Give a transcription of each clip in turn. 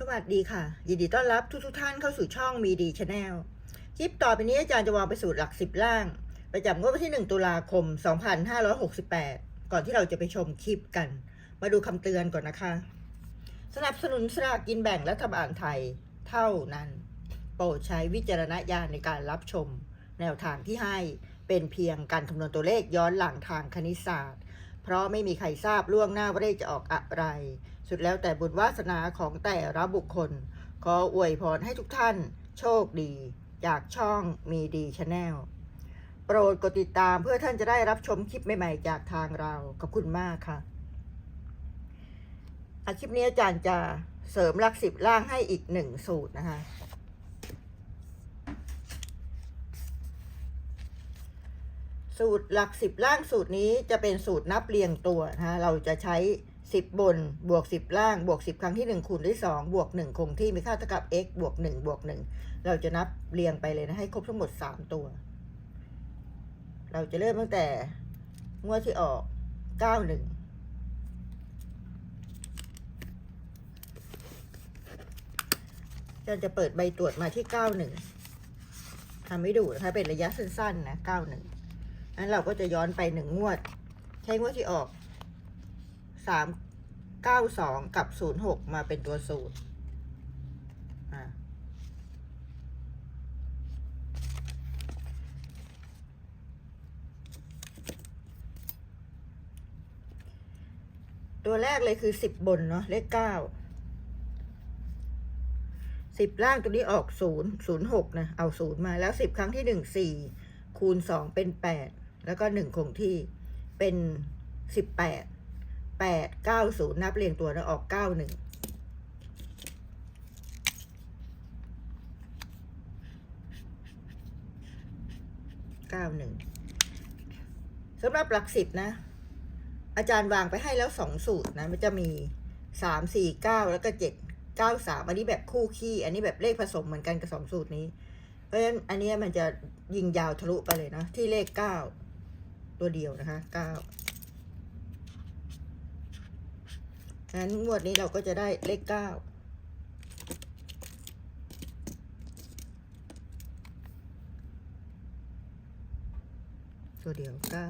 สวัสดีค่ะ ยินดีต้อนรับทุกทุกท่านเข้าสู่ช่องมีดีชาแนลคลิปต่อไปนี้อาจารย์จะวางไปสูตรหลักสิบล่าง ประจำงวดวันที่ 1 ตุลาคม 2568 ก่อนที่เราจะไปชมคลิปกัน มาดูคำเตือนก่อนนะคะ สนับสนุนสลากกินแบ่งรัฐบาลไทยเท่านั้น โปรดใช้วิจารณญาณในการรับชม แนวทางที่ให้เป็นเพียงการคำนวณตัวเลขย้อนหลังทางคณิตศาสตร์ เพราะไม่มีใครทราบล่วงหน้าว่าเลขจะออกอะไร สุดแล้วแต่บุญวาสนาของแต่ละบุคคล ขออวยพรให้ทุกท่าน โชคดี จากช่องมีดีชาแนลโปรดกดติดตามเพื่อท่านจะได้รับชมคลิปใหม่ ๆ จากทางเรา ขอบคุณมากค่ะอาคลิปนี้อาจารย์จะเสริมลักสิบล่างให้อีกหนึ่งสูตรนะคะ สูตรหลักสิบล่างสูตรนี้จะเป็นสูตรนับเรียงตัวนะเราจะใช้ 10 บน บวก 10 ล่าง บวก 10 ครั้งที่ 1 คูณด้วย 2 บวก 1 คงที่มีค่าเท่ากับ x บวก 1 บวก 1 เราจะนับเรียงไปเลยนะ ให้ครบทั้งหมด 3 ตัว เราจะเริ่มตั้งแต่งวดที่ออก 91จันจะเปิดใบตรวจมาที่ 91ทำให้ดูนะคะเป็นระยะสั้นๆนะ 91 อันเราก็จะย้อนไปหนึ่งงวด ใช้งวดที่ออกสามเก้าสองกับศูนย์หกมาเป็นตัวสูตรตัวแรกเลยคือสิบบนเนาะเลขเก้าสิบล่างตัวนี้ออกศูนย์ศูนย์หกนะ เอาศูนย์มาแล้วสิบครั้งที่หนึ่งสี่คูณสองเป็นแปด แล้วก็หนึ่งคงที่เป็นสิบแปดแปดเก้าศูนย์นับเรียงตัวแล้วออกเก้าหนึ่งเก้าหนึ่งสำหรับหลักสิบนะ อาจารย์วางไปให้แล้วสองสูตรนะ มันจะมีสามสี่เก้าแล้วก็เจ็ดเก้าสามอันนี้แบบคู่ขี้ อันนี้แบบเลขผสมเหมือนกันกับสองสูตรนี้ เพราะฉะนั้นอันนี้มันจะยิงยาวทะลุไปเลยนะ ที่เลขเก้า ตัวเดียวนะคะเก้าฉะนั้นงวดนี้เราก็จะได้เลขเก้าตัวเดียวเก้า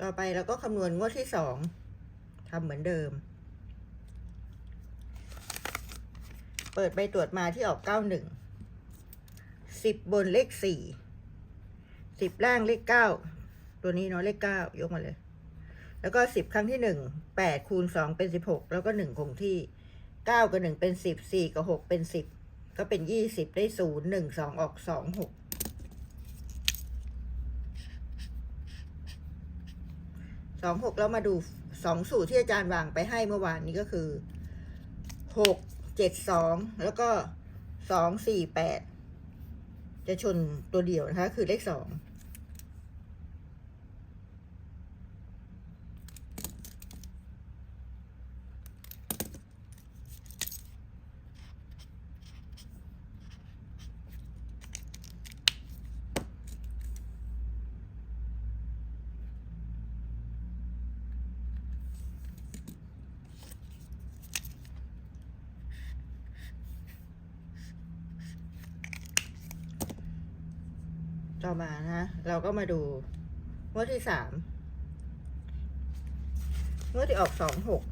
ต่อไปเราก็คำนวณงวดที่สองทำเหมือนเดิม เปิดใบตรวจมาที่ออกเก้าหนึ่งสิบบนเลขสี่สิบล่างเลขเก้าตัวนี้เนาะเลขเก้ายกมาเลย แล้วก็สิบครั้งที่หนึ่งแปดคูณสองเป็นสิบหกแล้วก็หนึ่งคงที่เก้ากับหนึ่งเป็นสิบสี่กับหกเป็นสิบก็เป็นยี่สิบได้ศูนย์หนึ่งสองออกสองหกสองหกแล้วมาดูสองสูตรที่อาจารย์วางไปให้เมื่อวานนี้ก็คือหก เจ็ดสองแล้วก็สองสี่แปดจะชนตัวเดียวนะคะ คือเลขสอง ต่อมานะ เราก็มาดูงวดที่สามงวดที่ออกสองหก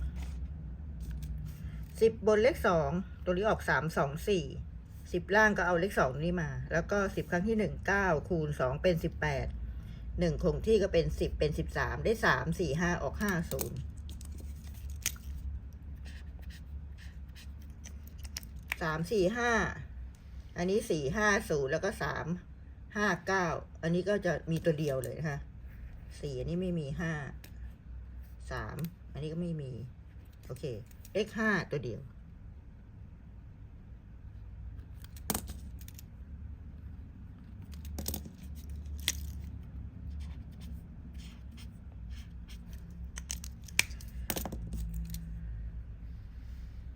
สิบบนเลขสองตัวนี้ออกสามสองสี่สิบล่างก็เอาเลขสองนี้มา แล้วก็สิบครั้งที่หนึ่งเก้าคูณสองเป็นสิบแปดหนึ่งคงที่ก็เป็นสิบเป็นสิบสามได้สามสี่ห้าออกห้าศูนย์สามสี่ห้าอันนี้สี่ห้าศูนย์แล้วก็สาม ห้าเก้าอันนี้ก็จะมีตัวเดียวเลยนะคะสี่อันนี้ไม่มีห้าสามอันนี้ก็ไม่มี โอเค เลขห้าตัวเดียว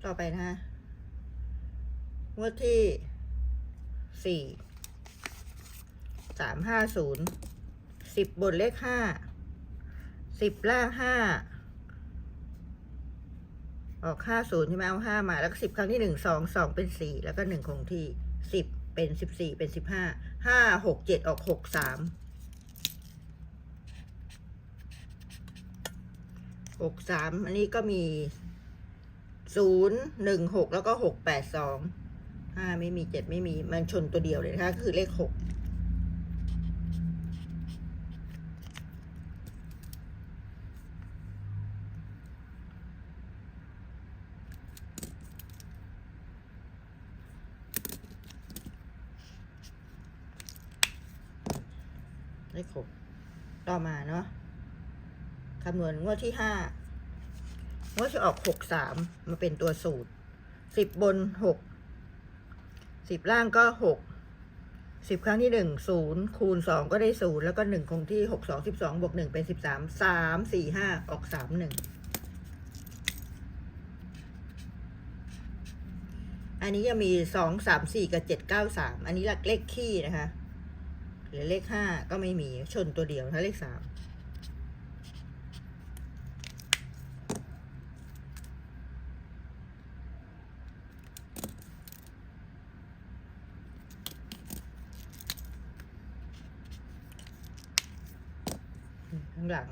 ต่อไปนะคะงวดที่สี่ สามห้าศูนย์สิบบนเลขห้าสิบล่างห้าออกห้าศูนย์ใช่ไหมเอาห้ามา แล้วก็สิบครั้งที่หนึ่งสองสองเป็นสี่แล้วก็หนึ่งคงที่สิบเป็นสิบสี่เป็นสิบห้าห้าหกเจ็ดออกหกสามหกสามอันนี้ก็มีศูนย์หนึ่งหกแล้วก็หกแปดสองห้าไม่มีเจ็ดไม่มีมันชนตัวเดียวเลยนะคะคือเลขหก เลขหกต่อมาเนาะคำนวณงวดที่ห้างวดที่ออกหกสามมาเป็นตัวสูตรสิบบนหกสิบล่างก็หกสิบครั้งที่หนึ่งศูนย์คูณสองก็ได้ศูนย์แล้วก็หนึ่งคงที่หกสองสิบสองบวกหนึ่งเป็นสิบสามสามสี่ห้าออกสามหนึ่งอันนี้ยังมีสองสามสี่กับเจ็ดเก้าสามอันนี้หลักเลขคี่นะคะ รือเลขห้าก็ไม่มีชนตัวเดียวถ้าเลขสามข้างหลัง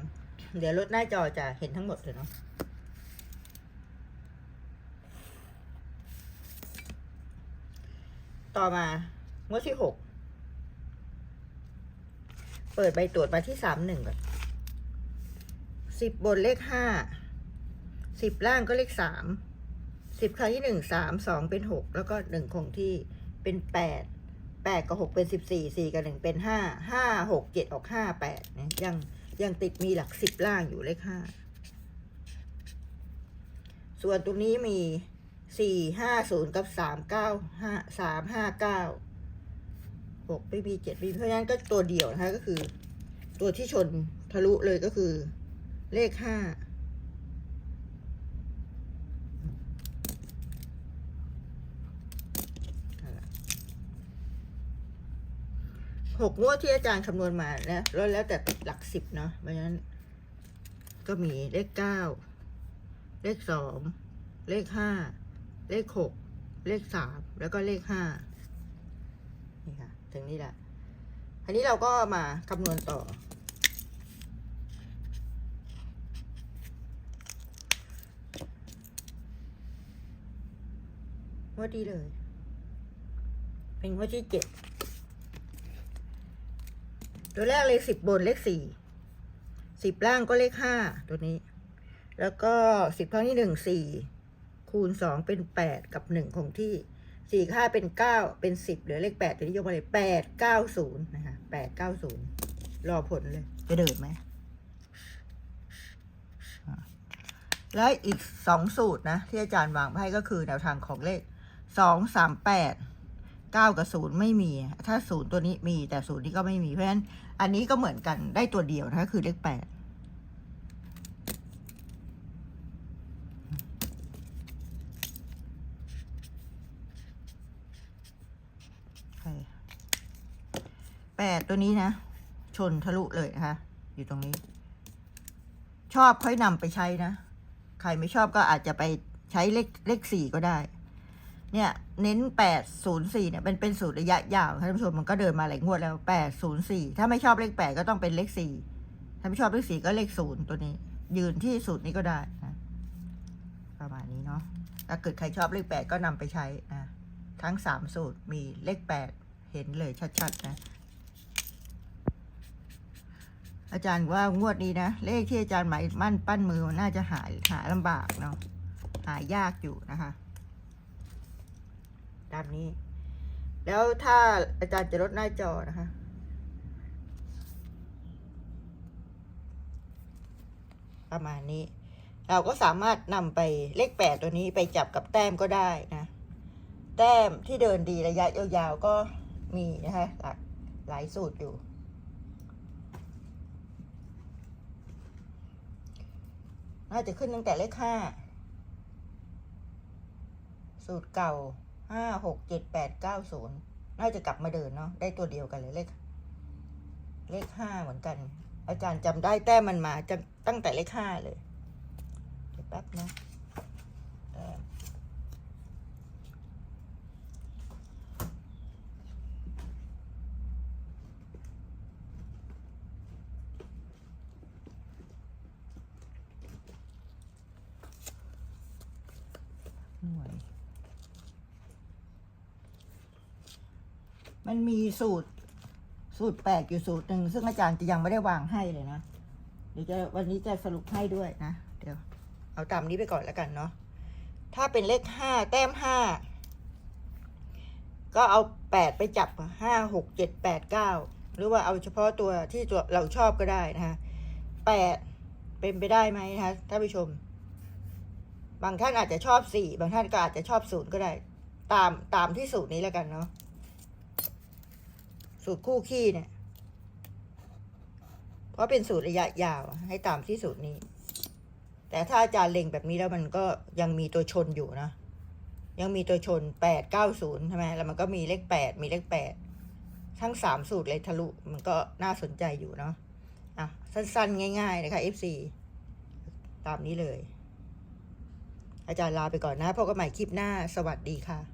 เดี๋ยวลดหน้าจอจะเห็นทั้งหมดเลยเนาะต่อมางวดที่หก เปิดใบตรวจมาที่สามหนึ่งก่อนสิบบนเลขห้าสิบล่างก็เลขสามสิบครั้งที่หนึ่งสามสองเป็นหกแล้วก็หนึ่งคงที่เป็นแปดแปดกับหกเป็นสิบสี่สี่กับหนึ่งเป็นห้าห้าหกเจ็ดออกห้าแปดเนี่ยยังยังติดมีหลักสิบล่างอยู่เลขห้าส่วนตรงนี้มีสี่ห้าศูนย์กับสามเก้าห้าสามห้าเก้า หกไม่มีเจ็ดมีเพราะฉะนั้นก็ตัวเดียวนะคะก็คือ ตัวที่ชนทะลุเลยก็คือ เลขห้าหกงวดที่อาจารย์คำนวณมานะแล้วแล้วแต่หลักสิบเนาะเพราะฉะนั้นก็มีเลขเก้าเลขสองเลขห้าเลขหกเลขสามแล้วก็เลขห้า ถึงนี่แหละอันนี้เราก็มาคำนวณต่องวดดีเลย เป็นงวดที่เจ็ดตัวแรกเลยสิบบนเลขสี่สิบล่างก็เลขห้าตัวนี้ แล้วก็สิบครั้งที่หนึ่งสี่คูณสองเป็นแปดกับหนึ่งคงที่ สี่ค่าเป็นเก้าเป็นสิบเหลือเลขแปดตัวนี้ยกมาเลยแปดเก้าศูนย์นะคะแปดเก้าศูนย์รอผลเลย จะเดินไหม แล้วอีกสองสูตรนะ ที่อาจารย์วางให้ก็คือแนวทางของเลขสองสามแปดเก้ากับศูนย์ไม่มี ถ้าศูนย์ตัวนี้มีแต่ศูนย์นี้ก็ไม่มีเพราะฉะนั้นอันนี้ก็เหมือนกันได้ตัวเดียวนะคือเลขแปด แปดตัวนี้นะ ชนทะลุเลยนะคะ อยู่ตรงนี้ ชอบค่อยนำไปใช้นะ ใครไม่ชอบก็อาจจะไปใช้เลขเลขสี่ก็ได้ เนี่ย เน้นแปดศูนย์สี่เนี่ยเป็นเป็นสูตรระยะยาวท่านผู้ชมมันก็เดินมาหลายงวดแล้วแปดศูนย์สี่ถ้าไม่ชอบเลขแปดก็ต้องเป็นเลขสี่ถ้าไม่ชอบเลขสี่ก็เลขศูนย์ตัวนี้ ยืนที่สูตรนี้ก็ได้นะประมาณนี้เนาะถ้าเกิดใครชอบเลขแปดก็นำไปใช้นะ ทั้งสามสูตรมีเลขแปดเห็นเลยชัดๆ นะ อาจารย์ว่างวดนี้นะ เลขที่อาจารย์หมายมั่นปั้นมือน่าจะหายหาลำบากเนาะหายากอยู่นะคะตามนี้ แล้วถ้าอาจารย์จะลดหน้าจอนะคะประมาณนี้ เราก็สามารถนำไปเลขแปดตัวนี้ไปจับกับแต้มก็ได้นะ แต้มที่เดินดีระยะยาวๆก็มีนะคะหลายหลายสูตรอยู่ น่าจะขึ้นตั้งแต่เลขห้าสูตรเก่าห้าหกเจ็ดแปดเก้าศูนย์น่าจะกลับมาเดินเนาะได้ตัวเดียวกันเลยเลขเลขห้าเหมือนกัน อาจารย์จำได้แต้มมันมาจะตั้งแต่เลขห้าเลยเดี๋ยวแป๊บนะแต้ม หน่วย มันมีสูตร สูตรแปลกอยู่สูตรหนึ่งซึ่งอาจารย์จะยังไม่ได้วางให้เลยนะ เดี๋ยวจะวันนี้จะสรุปให้ด้วยนะ เดี๋ยว เอาตามนี้ไปก่อนแล้วกันเนาะ ถ้าเป็นเลขห้าแต้มห้า ก็เอาแปดไปจับห้าหกเจ็ดแปดเก้าหรือว่าเอาเฉพาะตัวที่ตัวเราชอบก็ได้นะคะแปดเป็นไปได้ไหมนะคะท่านผู้ชม บางท่านอาจจะชอบสี่บางท่านก็อาจจะชอบศูนย์ก็ได้ ตามตามที่สูตรนี้แล้วกันเนาะสูตรคู่ขี้เนี่ย เพราะเป็นสูตรระยะยาวให้ตามที่สูตรนี้ แต่ถ้าอาจารย์เล็งแบบนี้แล้วมันก็ยังมีตัวชนอยู่นะยังมีตัวชนแปดเก้าศูนย์ใช่ไหมแล้วมันก็มีเลขแปดมีเลขแปดทั้งสามสูตรเลยทะลุมันก็น่าสนใจอยู่เนาะอะ สั้นๆ ง่าย ๆ นะคะ FC ตามนี้เลย อาจารย์ลาไปก่อนนะพบกันใหม่คลิปหน้าสวัสดีค่ะ